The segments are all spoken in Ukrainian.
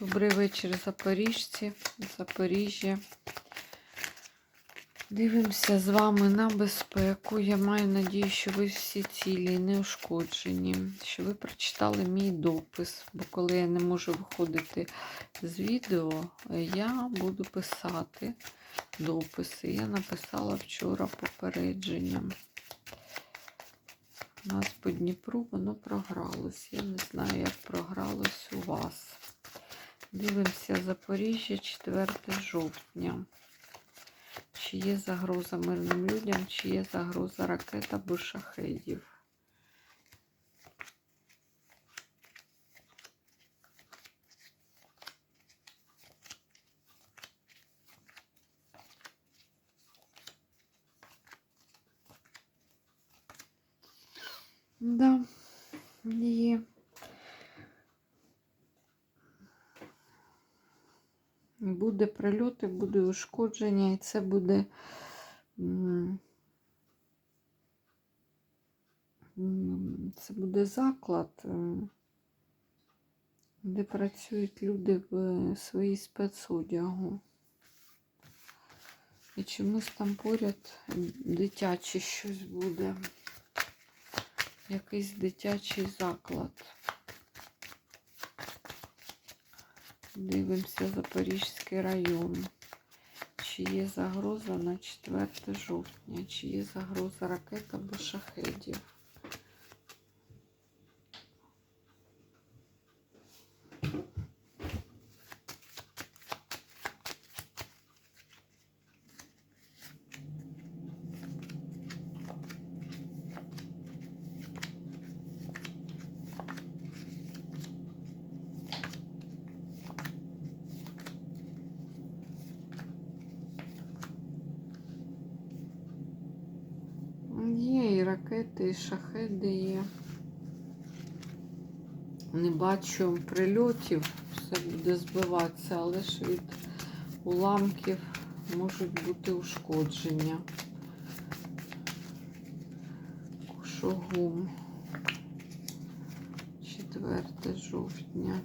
Добрий вечір, запоріжці, Запоріжжя. Дивимося з вами на безпеку. Я маю надію, що ви всі цілі, і неушкоджені, що ви прочитали мій допис, бо коли я не можу виходити з відео, я буду писати дописи. Я написала вчора попередженням. У нас по Дніпру воно програлось. Я не знаю, як програлось у вас. Дивимося Запоріжжя 4 жовтня. Чи є загроза мирним людям, чи є загроза ракет або шахедів. Да, є. Буде прильоти, буде ушкодження, і це буде це буде заклад, е, де працюють люди в своїй спецодягу. І чомусь там поряд дитяче щось буде. Якийсь дитячий заклад. Дивимося Запорізький район. Чи є загроза на 4 жовтня, чи є загроза ракет або шахедів. Є ракети, і шахеди є. Не бачу прильотів, все буде збиватися, але ж від уламків можуть бути ушкодження. Кушогум. 4 жовтня.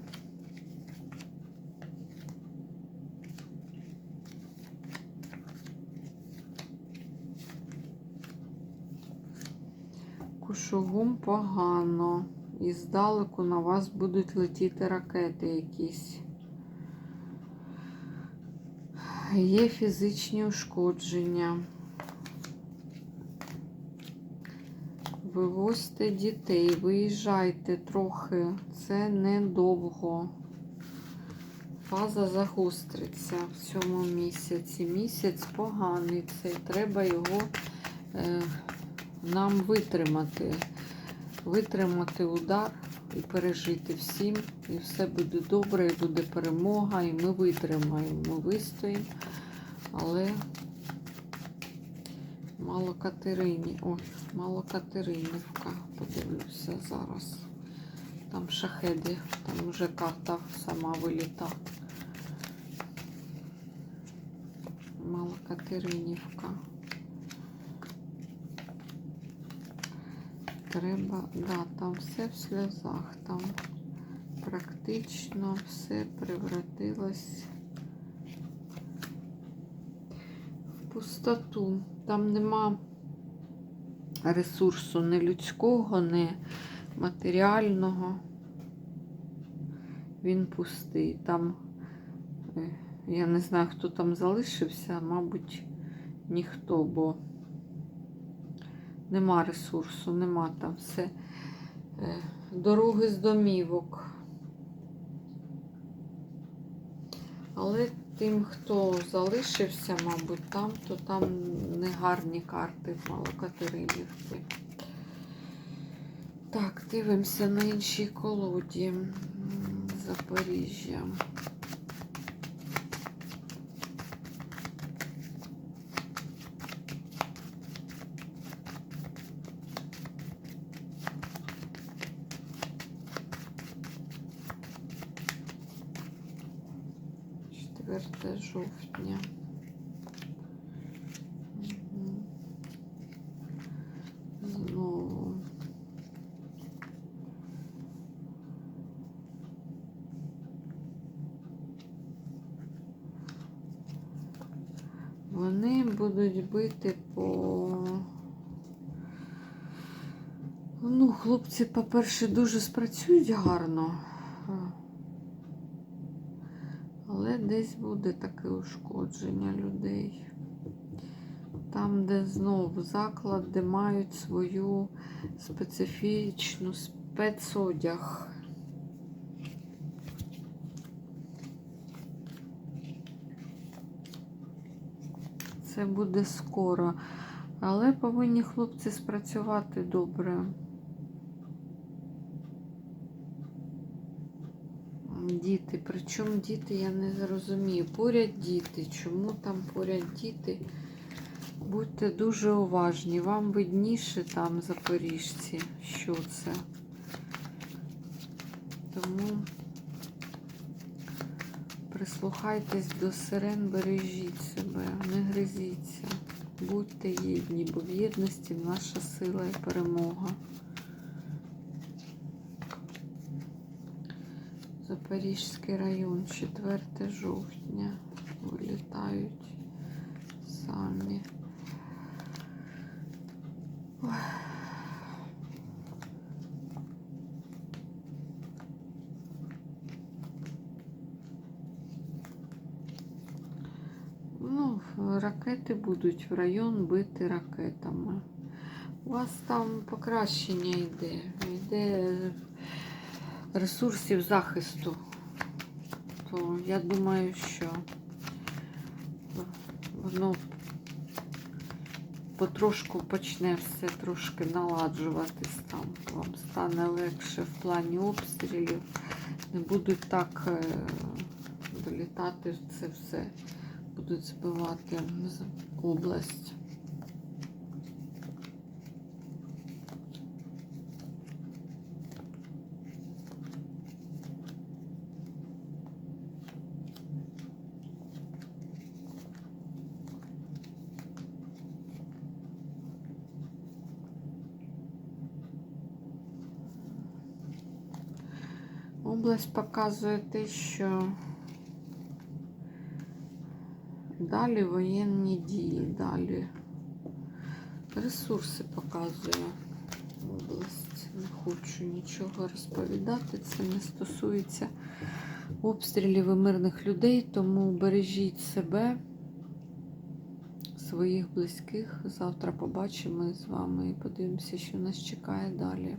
Кушугум погано. І здалеку на вас будуть летіти ракети якісь. Є фізичні ушкодження. Вивозьте дітей, виїжджайте трохи. Це недовго. Фаза загостриться в цьому місяці. Місяць поганий, це треба його. Е, нам витримати, витримати удар і пережити всім. І все буде добре, і буде перемога, і ми витримаємо, ми вистоїмо. Але мало Катерині, ой, мало Катеринівка, подивлюся зараз. Там шахеди, там вже карта сама виліта. Мало Катеринівка. Треба, да, там все в сльозах, там практично все превратилось в пустоту. Там нема ресурсу ні людського, ні матеріального. Він пустий. Там, е, я не знаю, хто там залишився, мабуть, ніхто, бо Нема ресурсу, нема там все. Е, Дороги з домівок. Але тим, хто залишився, мабуть, там, то там негарні карти Малокатеринівки. Так, дивимося на іншій колоді Запоріжжя. 4 жовтня. Знову. Вони будуть бити по... Ну, хлопці, по-перше, дуже спрацюють гарно. Але десь буде таке ушкодження людей. Там, де знову заклад, де мають свою специфічну спецодяг. Це буде скоро. Але повинні хлопці спрацювати добре. Діти, причому діти, я не зрозумію. Поряд діти. Чому там поряд діти? Будьте дуже уважні. Вам видніше там запоріжці, що це. Тому прислухайтесь до сирен, бережіть себе, не гризіться. Будьте єдні, бо в єдності наша сила і перемога. Запорізький район, 4 жовтня. Вилітають самі. Ну, ракети будуть в район бити ракетами. У вас там покращення йде. Йде ресурсів захисту. То я думаю, що воно потрошку почне все трошки наладжуватись там. Вам стане легше в плані обстрілів. Не будуть так е, долітати це все. Будуть збивати область. Область показує те, що далі воєнні дії, далі ресурси показує область. Не хочу нічого розповідати. Це не стосується обстрілів і мирних людей, тому бережіть себе, своїх близьких. Завтра побачимо з вами і подивимося, що нас чекає далі.